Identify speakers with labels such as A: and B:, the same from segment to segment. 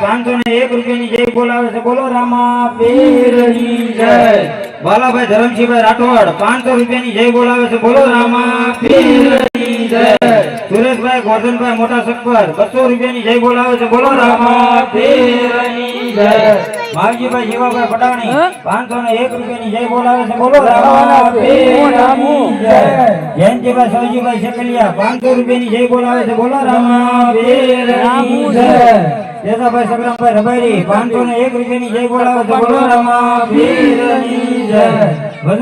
A: પાંચસો ને એક રૂપિયાની જય બોલાવે છે. બોલો, રામા પીરની જય. બાલાભાઈ ધરમસિંહભાઈ રાઠોડ પાંચસો રૂપિયાની જય બોલાવે છે. બોલો, રામા પીરની જય. સુરેશભાઈ, ગોરધનભાઈ મોટા સક્કર બસો રૂપિયાની જય બોલાવે છે. બોલો, રામા પીરની જય. માવજીભાઈ જીવાભાઈ પટાણી પાંચસો ને એક રૂપિયાની જય બોલાવે છે બોલો જયંતિભાઈ સૌજીભાઈ શકલિયા પાંચસો રૂપિયાની જય બોલાવે છે બોલો જેસાભાઈ સંગ્રામભાઈ રબારી પાંચસો ને એક રૂપિયાની જય બોલાવે છે બોલો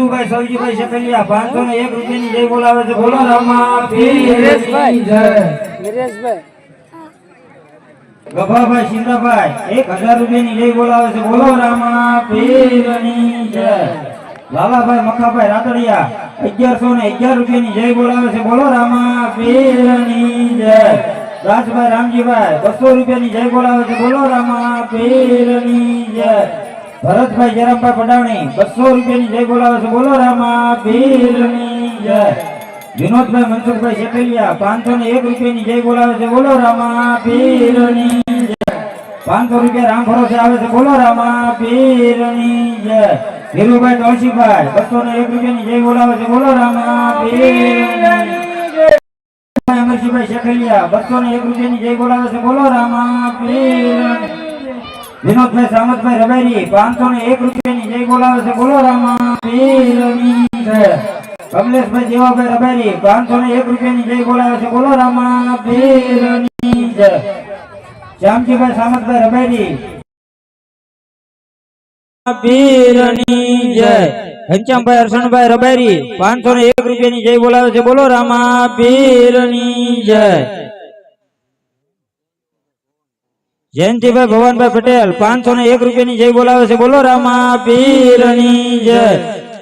A: જય સૌજીભાઈ શકલિયા પાંચસો ને એક રૂપિયાની જય બોલાવે છે બોલો રામા જય
B: નરેશભાઈ
A: ગભાભાઈ શિંદાભાઈ એક હજાર રૂપિયાની જય બોલાવે છે. બોલો રામા, પીરની જય. લાલાભાઈ મખાભાઈ રાતડિયા, અગિયારસો ને અગિયાર રૂપિયાની જય બોલાવે છે. બોલો રામા, પીરની જય. રાજભાઈ, રામજીભાઈ, બસો રૂપિયાની જય બોલાવે છે. બોલો રામા, પીરની જય. ભરતભાઈ, જયરામભાઈ પડાવણી, બસો રૂપિયાની જય બોલાવે છે. બોલો રામા, પીરની જય. વિનોદભાઈ મનસુખભાઈ શેકલિયા પાંચસો ને એક રૂપિયાની જય બોલાવે છે. બોલો રામા પાંચસો રૂપિયા રામ ભરોસે આવે છે. બોલો રામા પીરની જય. ધીરુભાઈ તુલસીભાઈ બસો ને એક રૂપિયાની જય બોલાવે છે. બોલો રામા પીરની અમરસિંહભાઈ શેખલિયા બસો ને એક રૂપિયાની જય બોલાવે છે. બોલો રામા પીરની વિનોદભાઈ સામતભાઈ રબેરી પાંચસો ને એક રૂપિયાની જય બોલાવે છે. બોલો રામા પીરની જય. કમલેશભાઈ દેવાભાઈ રબારી પાંચસો ને એક રૂપિયાની જય બોલાવે છે. બોલો રામા જય. સામતભાઈ રબારી બોલાવે છે. બોલો રામા પીરની જય. જયંતિભાઈ ભવાનભાઈ પટેલ પાંચસો ને એક રૂપિયાની જય બોલાવે છે. બોલો રામા પીરની જય.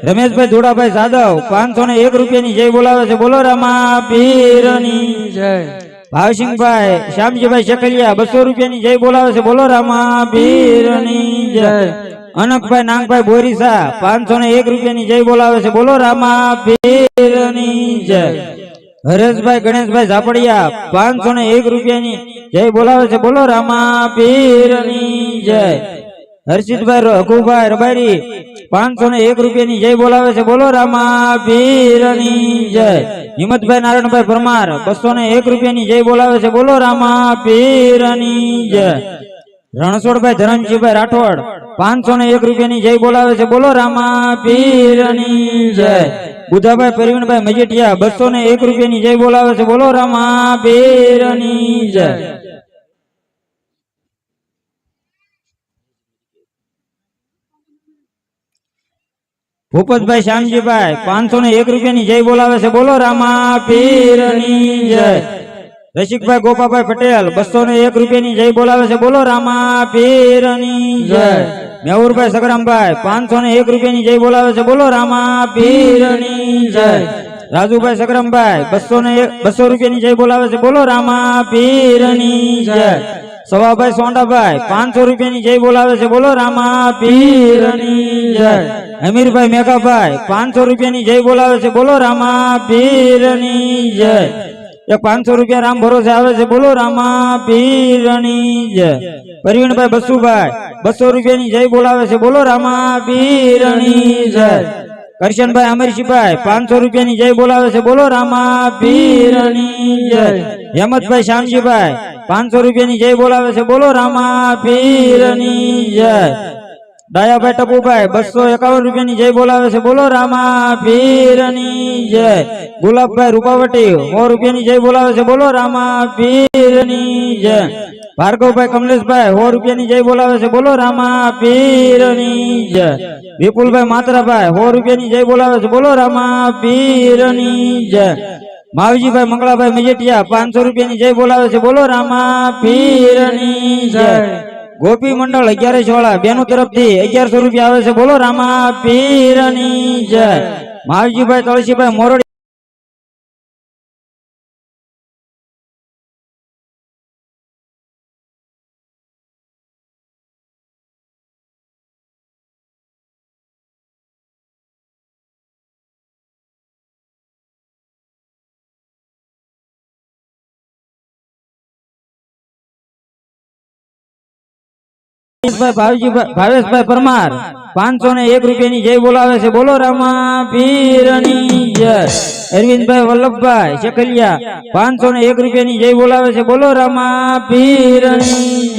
A: રમેશભાઈ ધોડાભાઈ જાદવ પાંચસો ને એક રૂપિયાની જય બોલાવે છે. બોલો રામા પીરની
B: જય.
A: ભાવસિંહભાઈ, શ્યામજીભાઈ શકલિયા બસો રૂપિયાની જય બોલાવે છે. બોલો રામા પીરની જય. અનકભાઈ નાગભાઈ બોરીસા પાંચસો ને એક રૂપિયાની જય બોલાવે છે. બોલો રામા પીરની જય. હરેશભાઈ, ગણેશભાઈ ઝાપડિયા પાંચસો ને એક રૂપિયાની જય બોલાવે છે. બોલો રામા પીરની જય. હર્ષિતભાઈ, રઘુભાઈ, રબારી પાંચસો ને એક રૂપિયાની જય બોલાવે છે. બોલો રામા પીરની જય. હિંમતભાઈ નારાયણભાઈ પરમાર બસો ને એક રૂપિયાની જય બોલાવે છે. બોલો રામા પીરની જય. રણછોડભાઈ ધરમજીભાઈ રાઠોડ પાંચસો ને એક રૂપિયાની જય બોલાવે છે. બોલો રામા પીરની જય. બુધાભાઈ પરવીણભાઈ મજેટિયા બસો ને એક રૂપિયાની જય બોલાવે છે. બોલો રામા જય. ભૂપતભાઈ શ્યામજીભાઈ પાંચસો ને એક રૂપિયાની જય બોલાવે છે. બોલો, રામા પીરની જય. રસિકભાઈ ગોપાભાઈ પટેલ બસો ને એક રૂપિયાની જય બોલાવે છે. બોલો, રામા પીરની જય. મેહુરભાઈ સગરામભાઈ પાંચસો ને એક રૂપિયાની જય બોલાવે છે. બોલો, રામા પીરની જય. રાજુભાઈ સગરામભાઈ બસો ને બસો રૂપિયાની જય બોલાવે છે. બોલો, રામા પીરની જય. સવાભાઈ સોંડાભાઈ, પાંચસો રૂપિયાની જય બોલાવે છે. બોલો રામા પીરની જય. અમીરભાઈ મેઘાભાઈ, પાંચસો રૂપિયાની જય બોલાવે છે. બોલો રામા પીરની જય. એક પાંચસો રૂપિયા રામ ભરોસે આવે છે. બોલો રામા પીરની જય. પરવીણભાઈ બસુભાઈ, બસો રૂપિયાની જય બોલાવે છે. બોલો રામા પીરની જય. કરશનભાઈ અમરશીભાઈ પાંચસો રૂપિયાની જય બોલાવે છે. બોલો રામા પીરની જય. હેમતભાઈ શ્યામજીભાઈ પાંચસો રૂપિયાની જય બોલાવે છે. બોલો, રામા પીરની જય. ડાયાભાઈ ટપુભાઈ, બસો એકાવન રૂપિયાની જય બોલાવે છે. બોલો, રામા પીરની જય. ગુલાબભાઈ રૂપાવટી, સો રૂપિયાની જય બોલાવે છે. બોલો, રામા પીરની જય. ભાર્ગવભાઈ કમલેશભાઈ, સો રૂપિયાની જય બોલાવે છે. બોલો, રામા પીરની જય. વિપુલભાઈ માત્રાભાઈ, સો રૂપિયાની જય બોલાવે છે. બોલો, રામા પીરની જય. માવજીભાઈ મંગળાભાઈ મજેટિયા પાંચસો રૂપિયાની જય બોલાવે છે. બોલો, રામા પીરની ગોપી મંડળ અગિયાર વાળા, બેનો તરફથી અગિયારસો રૂપિયા આવે છે. બોલો, રામા પીરની જય. માવજીભાઈ, તળસીભાઈ, મોરડી ભાવેશભાઈ પરમાર પાંચસો ને એક રૂપિયાની જય બોલાવે છે. બોલો રામા પીરની અરવિંદભાઈ, વલ્લભભાઈ, શેખલિયા પાંચસો ને એક રૂપિયાની જય બોલાવે છે. બોલો રામા પીરની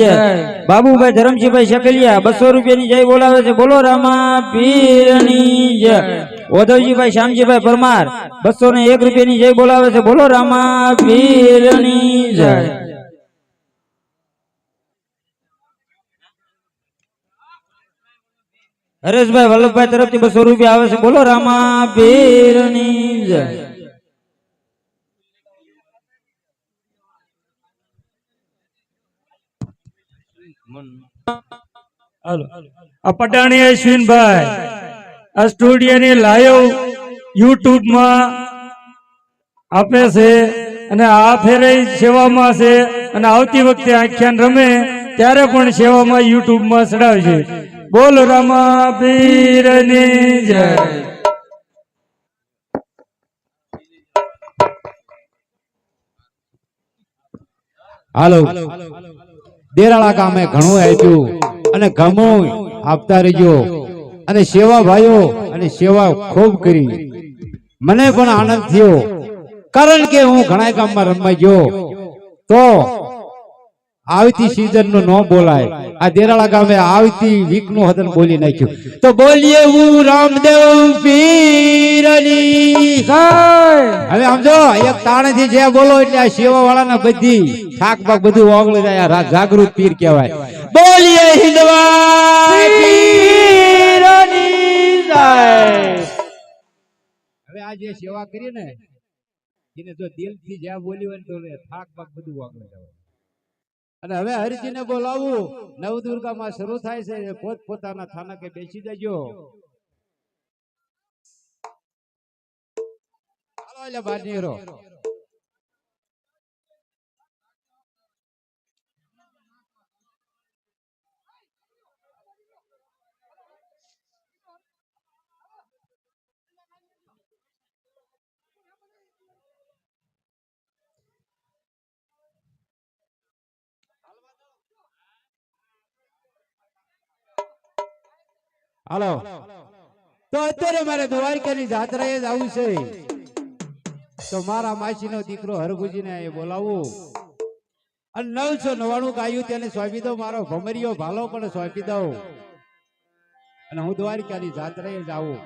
A: બાબુભાઈ, ધરમસિંહભાઈ, શેખલિયા, બસો રૂપિયાની જય બોલાવે છે. બોલો રામા પીરની જય. ઓધવજીભાઈ, શ્યામજીભાઈ પરમાર બસો ને એક રૂપિયાની જય બોલાવે છે. બોલો રામા પીરની હરેશભાઈ વલ્લભભાઈ તરફથી બસો રૂપિયા આવે છે. બોલો રામા
B: પટાણી અશ્વિનભાઈ, આ સ્ટુડિયોની લાઈવ યુટ્યુબમાં આપે છે અને આ ફેરે સેવામાં છે અને આવતી વખતે આખ્યાન રમે ત્યારે પણ સેવામાં યુટ્યુબમાં ચડાવશે બોલ રામા પીરની જય.
C: હાલો. દેરાળા ગામે ઘણું આપ્યું અને ઘણું આપતા રહેજો. અને સેવા ભાઈઓ અને સેવા ખૂબ કરી. મને પણ આનંદ થયો. કારણ કે હું ઘણા ગામમાં રમવા ગયો. તો આવતી સીઝનનું ન બોલાય. આ દેરાળા ગામે આવતી વીકનું હદન બોલી નાખ્યું. તો બોલીએ હું રામદેવ પીરની. હવે સમજો એક તાણેથી જે બોલો એટલે આ સેવા વાળાને બધી થાક બાક બધું ઓગળી જાય. આ જાગૃત પીર કહેવાય. બોલીએ હિન્દવા હવે આ જે સેવા કરી ને એને જો દિલથી જ્યાં બોલી હોય તો થાક બાક બધું ઓગળી જાય અને હવે હરિજીને બોલાવું. નવદુર્ગામાં શરૂ થાય છે. પોત પોતાના થાનકે બેસી જજો. હાલો એટલે બહાર નીકળો. હાલો. તો અત્યારે મારે દ્વારકાની જાત્રાએ જ આવું છે. તો મારા માસીનો દીકરો હરગુજીને એ બોલાવું. અને નવસો નવાણું ગાયું તેને સોંપી દઉં, મારો ભમરીયો ભાલો પણ સોંપી દઉં. અને હું દ્વારકાની જાત્રાએ જ આવું.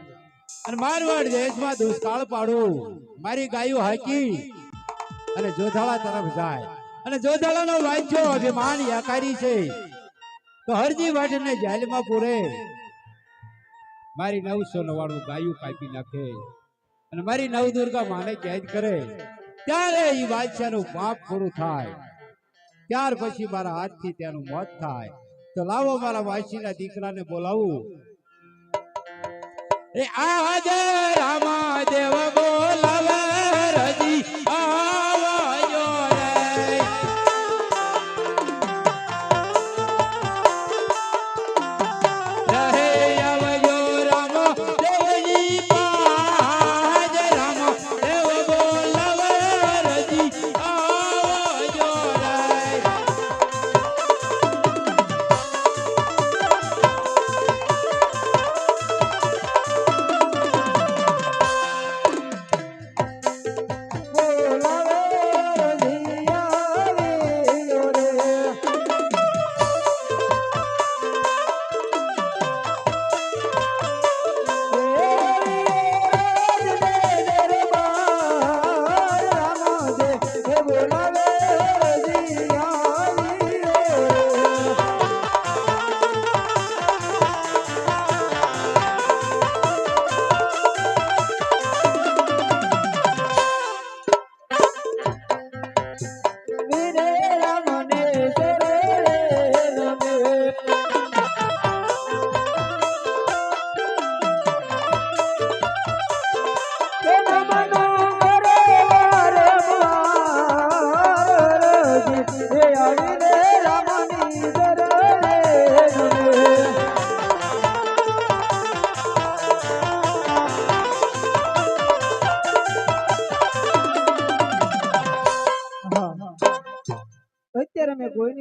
C: અને મારવાડ દેશમાં દુષ્કાળ પાડું. મારી ગાયું હાકી અને જોધાળા તરફ જાય. અને જોધાળાનો વાંચ્યો અભિમાન યાકારી છે. તો હરજી વાટને જેલમાં પૂરે. મારી નવસો નવાણું ગાયું કાપી નાખે. અને મારી નવદુર્ગા માને કેદ કરે. ત્યારે એ બાદશાહનું પાપ પૂરું થાય. ત્યાર પછી મારા હાથથી તેનું મોત થાય. તો લાવો મારા વાસીના દીકરાને બોલાવું. એ આજે રામા દેવ બોલાવા રજી.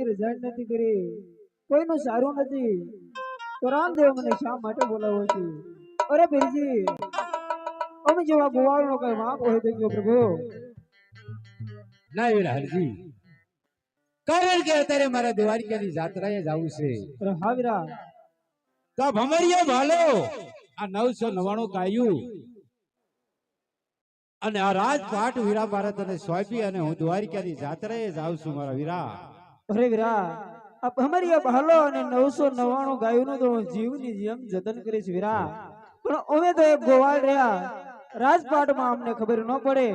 C: રજા
D: નથી કરી. કોઈનું સારું નથી. તો રામદેવ મને શા માટે બોલાવો છે? અરે પીરજી અમે જેવા ગોવાળનો કઈ વાંક હોય તો ગયો પ્રભુ.
C: ના એરા હરજી. કારણ કે અત્યારે મારે દ્વારકાની જાત્રાએ જવું છે.
D: હા વીરા.
C: તો ભમરિયો ભાલો. આ નવસો નવાણું કાયું અને આ રાજપાટ વીરા ભારત અને સોંપી અને હું દ્વારિકાની જાત્રાએ જાઉં છું મારા વીરા.
D: અરે વીરા આ ભમરિયા બહાલો અને નવસો નવ્વાણું ગાયોનું તો જીવની જેમ જતન કરીશ વીરા. પણ અમે તો એક ગોવાળ રહ્યા. રાજપાટમાં અમને ખબર ન પડે.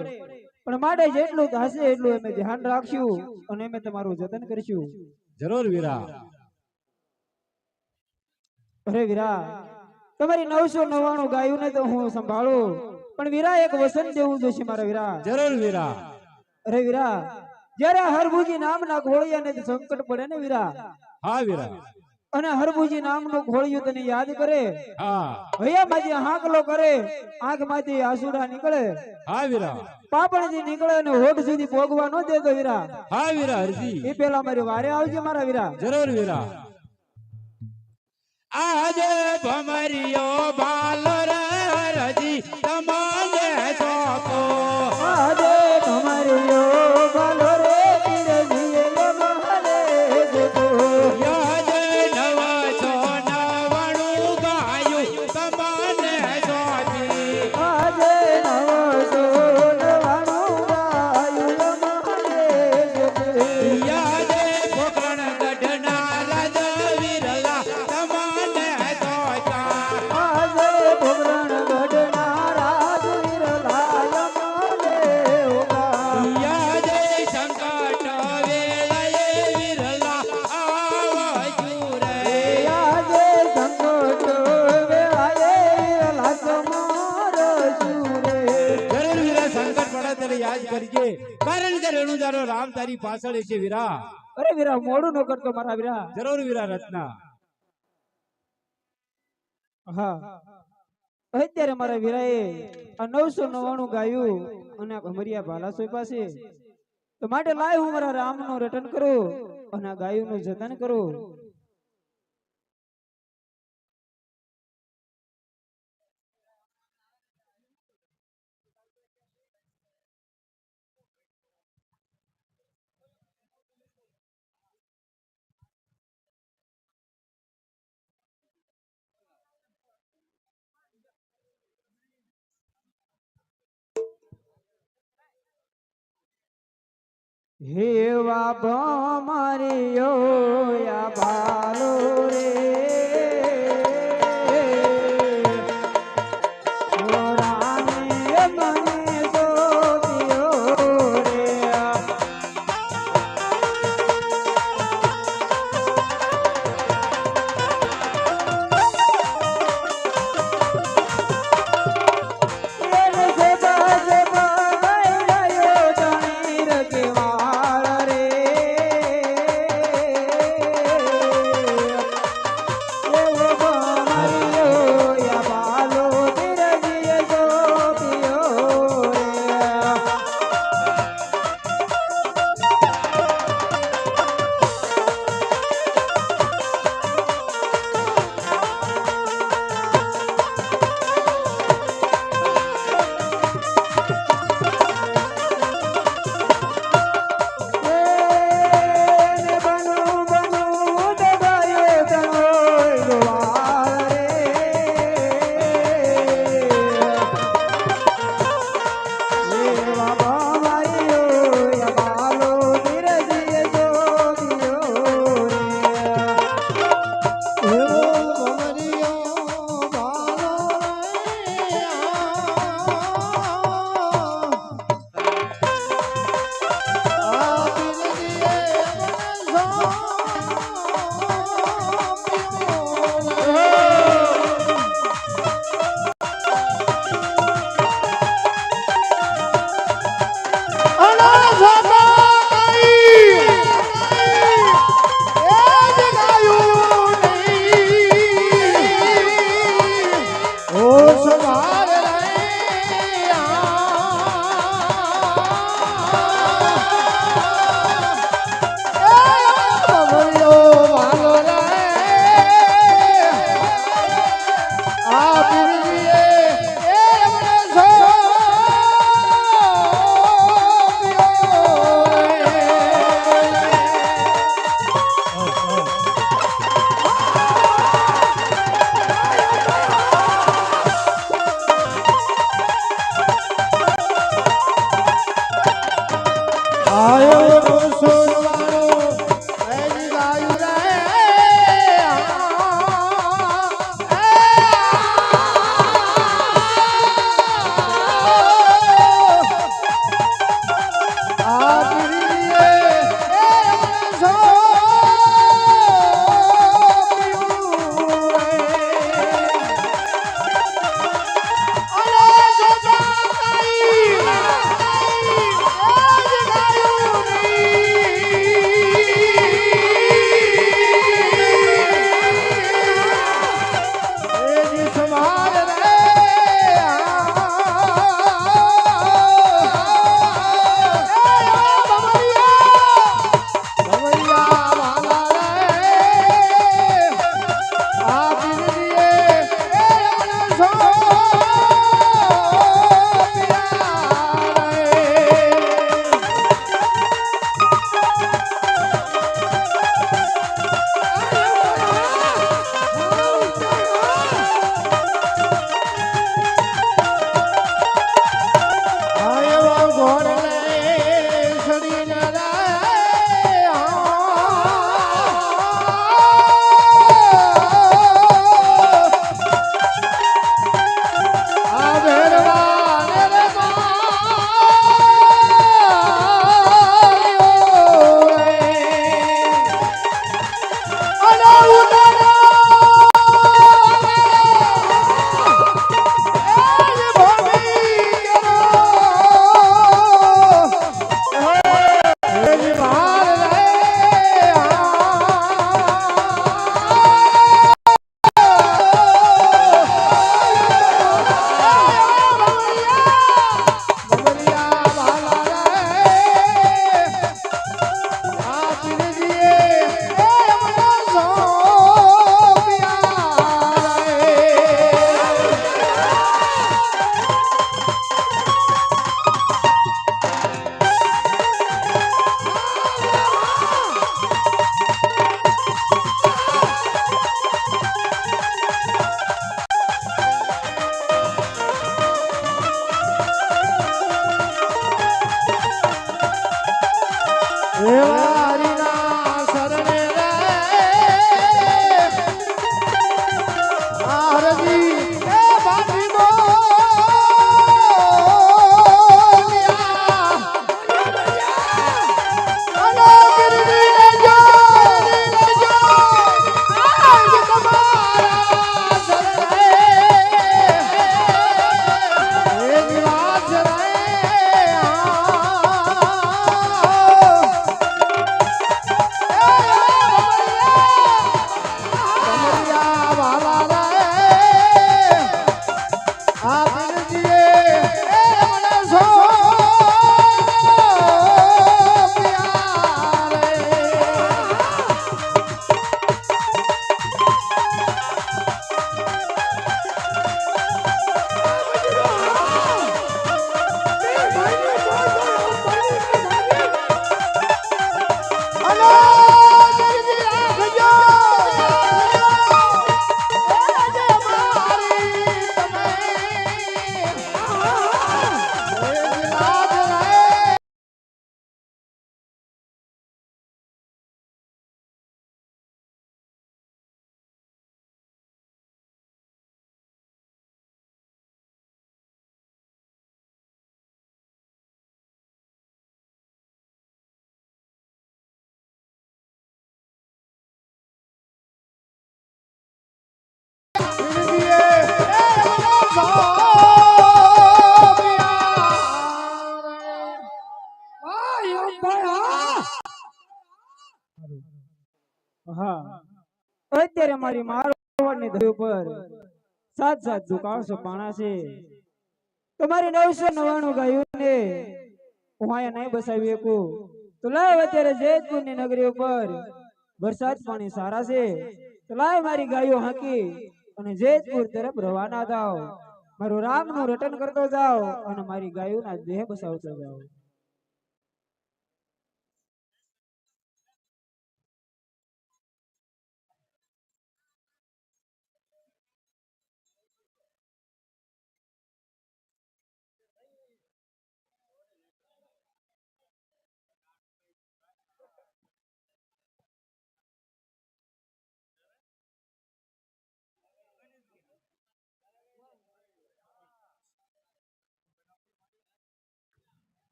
D: પણ માટે જેટલું થશે એટલું અમે ધ્યાન રાખશું અને અમે તમારું જતન કરીશું.
C: જરૂર વીરા.
D: અરે વીરા તમારી નવસો નવ્વાણું ગાયોને તો હું સંભાળું. પણ વીરા એક વસન જેવું જોશે મારા વીરા.
C: જરૂર વીરા.
D: અરે વીરા જ્યારે હરભુજી નામના ઘોડિયાને સંકટ પડે ને વીરા?
C: હા વીરા.
D: અને હરભુજી નામનું ઘોડિયું તને યાદ કરે?
C: હા.
D: માજી હાંકલો કરે આંખમાંથી આસુડા નીકળે.
C: હા વીરા.
D: પાપણજી નીકળે અને હોઠ સુધી ભોગવા ન દેતો વીરા.
C: હા વીરા હરજી.
D: એ પેલા મારી વારે આવજે મારા વીરા.
C: જરૂર વીરા. આજે ભમરિયો યાદ કરજે કારણ કે રેણુજાનો રામ તારી પાછળ છે વીરા.
D: અરે વીરા મોડું ન કરતો મારા વીરા.
C: જરૂર વીરા રત્ના.
D: હા. અત્યારે મારા વીરાએ આ નવસો નવ્વાણું ગાયું અને ભમરિયા ભાલાસોઈ પાસે તો માટે લાય હું મારા રામનું રટન કરું અને આ ગાયુંનું જતન કરું. હેવા યો યા ભાલો રે. અત્યારે મારી મારવાડની ધરી ઉપર સાત સાત દુકાળસો પાણા છે. તમારી નવસો નવાણું ગાયું ને હું અહીંયા નહીં બસાવી શકું. તો લાવ અત્યારે જેતપુરની નગરી ઉપર. વરસાદ પાણી સારા છે. તો લાવ મારી ગાયો હાંકી અને જેતપુર તરફ રવાના થાવ. મારું રામનું રટન કરતો જાઓ અને મારી ગાયોના દેહ બસાવતો જાઓ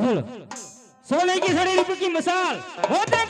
A: हेलो सोने की सड़ी रुपये की मिसाल होते का बड़ा दरिया का